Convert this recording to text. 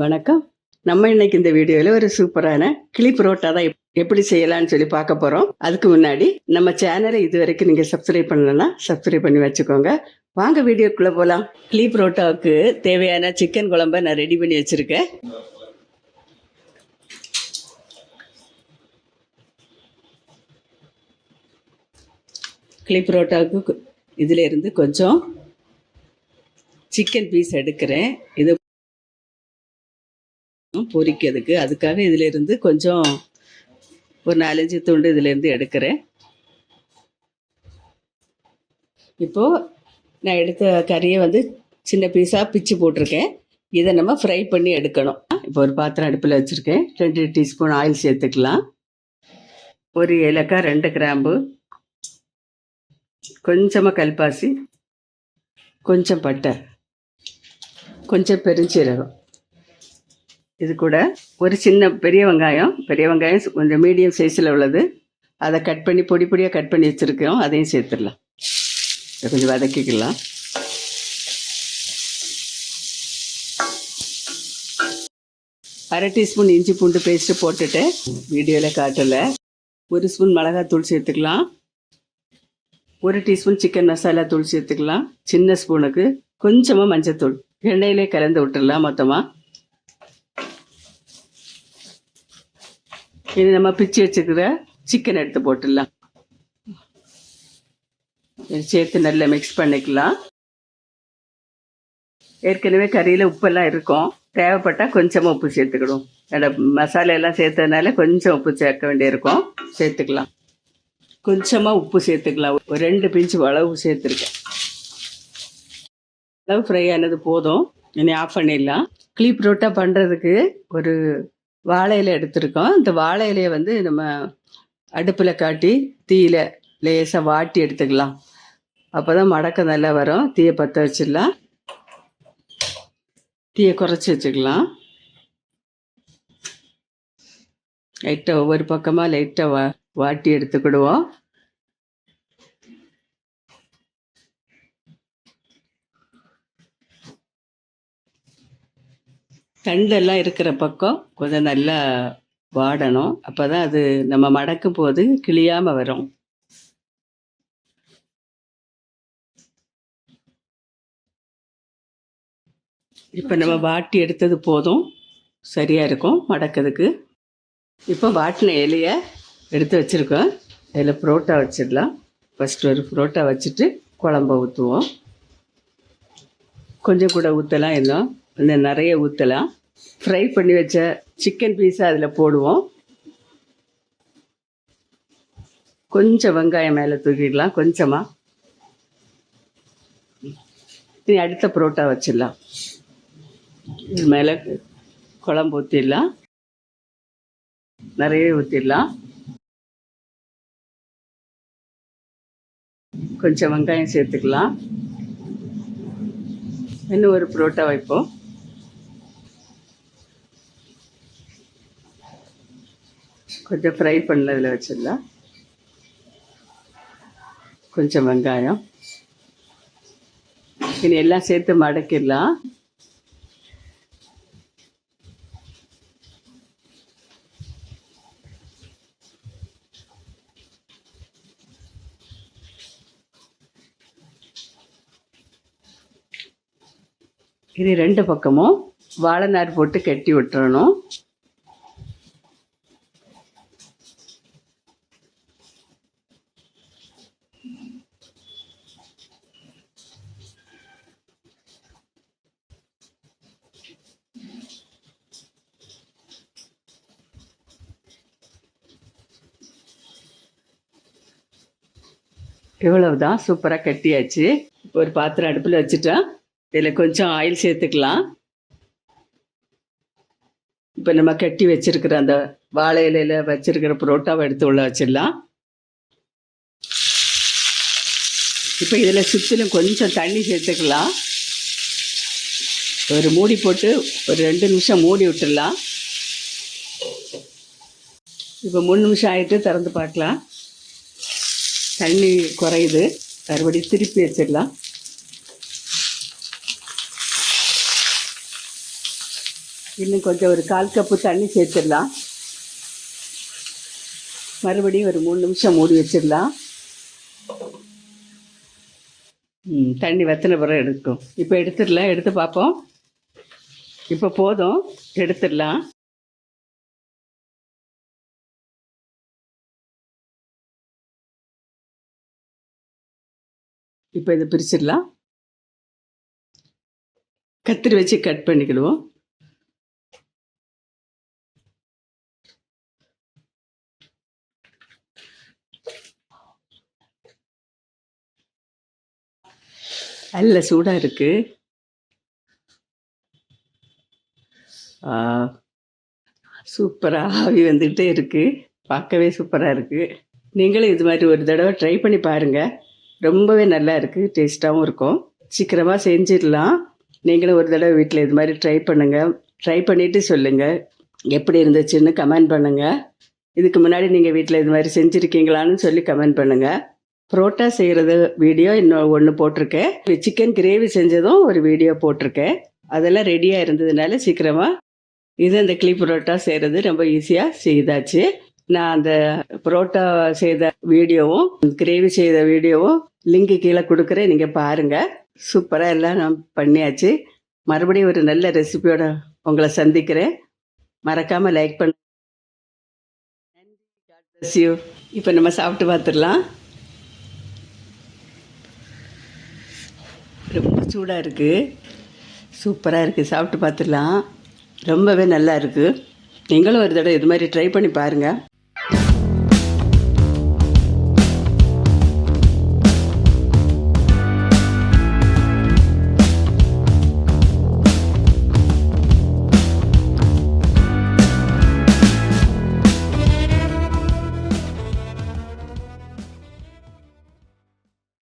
வணக்கம். நம்ம இன்னைக்கு இந்த வீடியோவில் ஒரு சூப்பரான கிளி புரோட்டா தான் எப்- எப்படி செய்யலாம்னு சொல்லி பார்க்க போகிறோம் அதுக்கு முன்னாடி நம்ம சேனலை இது வரைக்கும் நீங்கள் சப்ஸ்கிரைப் பண்ணலன்னா சப்ஸ்கிரைப் பண்ணி வச்சுக்கோங்க. வாங்க வீடியோக்குள்ளே போகலாம் கிளி புரோட்டாவுக்கு தேவையான சிக்கன் குழம்ப நான் ரெடி பண்ணி வச்சுருக்கேன். கிளி புரோட்டாவுக்கு இதிலிருந்து கொஞ்சம் சிக்கன் பீஸ் எடுக்கிறேன். இது பொரிக்கிறதுக்கு அதுக்காக இதிலிருந்து கொஞ்சம் ஒரு நாலஞ்சு துண்டு இதிலேருந்து எடுக்கிறேன். இப்போது நான் எடுத்த கறியை வந்து சின்ன பீஸாக பிச்சு போட்டிருக்கேன். இதை நம்ம ஃப்ரை பண்ணி எடுக்கணும். இப்போ ஒரு பாத்திரம் அடுப்பில் வச்சுருக்கேன். ரெண்டு டீஸ்பூன் ஆயில் சேர்த்துக்கலாம். ஒரு ஏலக்காய் ரெண்டு கிராம்பு. கொஞ்சமாக கல்பாசி. கொஞ்சம் பட்டை. கொஞ்சம் பெருஞ்சீரகம். இது கூட ஒரு சின்ன பெரிய வெங்காயம். பெரிய வெங்காயம் கொஞ்சம் மீடியம் சைஸில் உள்ளது. அதை கட் பண்ணி பொடி பொடியாக கட் பண்ணி வச்சுருக்கோம். அதையும் சேர்த்துடலாம். இதை கொஞ்சம் வதக்கிக்கலாம். அரை டீஸ்பூன் இஞ்சி பூண்டு பேஸ்ட்டு போட்டுட்டு வீடியோவில் காட்டலை. ஒரு ஸ்பூன் மிளகாத்தூள் சேர்த்துக்கலாம். ஒரு டீஸ்பூன் சிக்கன் மசாலா தூள் சேர்த்துக்கலாம். சின்ன ஸ்பூனுக்கு கொஞ்சமாக மஞ்சத்தூள். எண்ணெயிலே கலந்து விட்டுடலாம் மொத்தமாக இது நம்ம பிச்சு வச்சுக்கிற சிக்கன் எடுத்து போட்டுடலாம். சேர்த்து நல்லா மிக்ஸ் பண்ணிக்கலாம். ஏற்கனவே கறியில் உப்பெல்லாம் இருக்கும். தேவைப்பட்டால் கொஞ்சமாக உப்பு சேர்த்துக்கிடும் அந்த மசாலா எல்லாம் சேர்த்ததுனால கொஞ்சம் உப்பு சேர்க்க வேண்டியிருக்கும். சேர்த்துக்கலாம். கொஞ்சமாக உப்பு சேர்த்துக்கலாம். ஒரு ரெண்டு பிஞ்சு அளவு சேர்த்துருக்கேன். அளவு ஃப்ரை ஆனது போதும். இனி ஆஃப் பண்ணிடலாம். கிளீப் புரோட்டா பண்ணுறதுக்கு ஒரு வாழை இலை எடுத்திருக்கோம். இந்த வாழை இலையை வந்து நம்ம அடுப்பில் காட்டி தீயில லேசாக வாட்டி எடுத்துக்கலாம். அப்போ தான் மடக்க நல்லா வரும். தீயை பற்ற வச்சிடலாம். தீயை குறைச்சி வச்சுக்கலாம். லைட்டாக ஒவ்வொரு பக்கமாக லைட்டாக வா வாட்டி எடுத்துக்கிடுவோம். தண்டெல்லாம் இருக்கிற பக்கம் கொஞ்சம் நல்லா வாடணும். அப்போ தான் அது நம்ம மடக்கும் போது கிளியாமல் வரும். இப்போ நம்ம வாட்டி எடுத்தது போதும். சரியாக இருக்கும் மடக்கிறதுக்கு. இப்போ வாட்டின இலையை எடுத்து வச்சுருக்கோம். இதில் புரோட்டா வச்சிடலாம். ஃபஸ்ட்டு ஒரு புரோட்டா வச்சுட்டு குழம்ப ஊற்றுவோம் கொஞ்சம் கூட ஊற்றலாம் இன்னும். கொஞ்சம் நிறைய ஊற்றலாம் ஃப்ரை பண்ணி வச்ச சிக்கன் பீஸை அதில் போடுவோம். கொஞ்சம் வெங்காயம் மேலே தூக்கிடலாம் கொஞ்சமாக இனி அடுத்த புரோட்டா வச்சிடலாம். இது மேலே குழம்பு ஊற்றிடலாம் நிறைய ஊற்றிடலாம் கொஞ்சம் வெங்காயம் சேர்த்துக்கலாம். இன்னும் ஒரு புரோட்டா வைப்போம். கொஞ்சம் ஃப்ரை பண்ணதில் வச்சிடலாம். கொஞ்சம் வெங்காயம். இனி எல்லாம் சேர்த்து மடக்கிடலாம். இது ரெண்டு பக்கமும் வாழைநார் போட்டு கட்டி விட்டுறணும். இவ்வளவுதான் சூப்பராக கட்டியாச்சு. இப்போ ஒரு பாத்திரம் அடுப்பில் வச்சுட்டா இதில் கொஞ்சம் ஆயில் சேர்த்துக்கலாம். இப்போ நம்ம கட்டி வச்சிருக்கிற அந்த வாழை இலையில் வச்சிருக்கிற புரோட்டாவை எடுத்து உள்ள வச்சிடலாம். இப்போ இதில் சுற்றிலும் கொஞ்சம் தண்ணி சேர்த்துக்கலாம். ஒரு மூடி போட்டு ஒரு ரெண்டு நிமிஷம் மூடி விட்டுடலாம். இப்போ மூணு நிமிஷம் ஆகிட்டு திறந்து பார்க்கலாம். தண்ணி குறையுது. மறுபடி திருப்பி வச்சிடலாம். இன்னும் கொஞ்சம் ஒரு கால் கப்பு தண்ணி சேர்த்துடலாம். மறுபடியும் ஒரு மூணு நிமிஷம் மூடி வச்சிடலாம். ம் தண்ணி வத்தின பிறகு எடுக்கும். இப்போ எடுத்துடலாம். எடுத்து பார்ப்போம். இப்போ போதும். எடுத்துடலாம். இப்போ இதை பிரிச்சிடலாம். கத்திரி வச்சு கட் பண்ணிக்கிடுவோம். அல்ல சூடாக இருக்கு. சூப்பராக ஆவி வந்துகிட்டே இருக்கு. பார்க்கவே சூப்பராக இருக்கு. நீங்களும் இது மாதிரி ஒரு தடவை ட்ரை பண்ணி பாருங்கள் ரொம்பவே நல்லா இருக்குது டேஸ்ட்டாகவும் இருக்கும். சீக்கிரமாக செஞ்சிடலாம். நீங்களும் ஒரு தடவை வீட்டில் இது மாதிரி ட்ரை பண்ணுங்கள் ட்ரை பண்ணிவிட்டு சொல்லுங்கள் எப்படி இருந்துச்சுன்னு கமெண்ட் பண்ணுங்கள் இதுக்கு முன்னாடி நீங்கள் வீட்டில் இது மாதிரி செஞ்சுருக்கீங்களான்னு சொல்லி கமெண்ட் பண்ணுங்கள் புரோட்டா செய்கிறது வீடியோ இன்னும் ஒன்று போட்டிருக்கேன். சிக்கன் கிரேவி செஞ்சதும் ஒரு வீடியோ போட்டிருக்கேன். அதெல்லாம் ரெடியாக இருந்ததுனால சீக்கிரமாக இது அந்த கிளி புரோட்டா செய்கிறது ரொம்ப ஈஸியாக செய்தாச்சு. நான் அந்த புரோட்டா செய்த வீடியோவும் கிரேவி செய்த வீடியோவும் லிங்க் கீழே கொடுக்குறேன். நீங்கள் பாருங்கள் சூப்பராக எல்லாம் நான் பண்ணியாச்சு. மறுபடியும் ஒரு நல்ல ரெசிபியோட உங்களை சந்திக்கிறேன். மறக்காமல் லைக் பண்ண. இப்போ நம்ம சாப்பிட்டு பார்த்துடலாம் ரொம்ப சூடாக இருக்குது சூப்பராக இருக்குது சாப்பிட்டு பார்த்துடலாம் ரொம்பவே நல்லா இருக்குது நீங்களும் ஒரு தடவை இது மாதிரி ட்ரை பண்ணி பாருங்கள்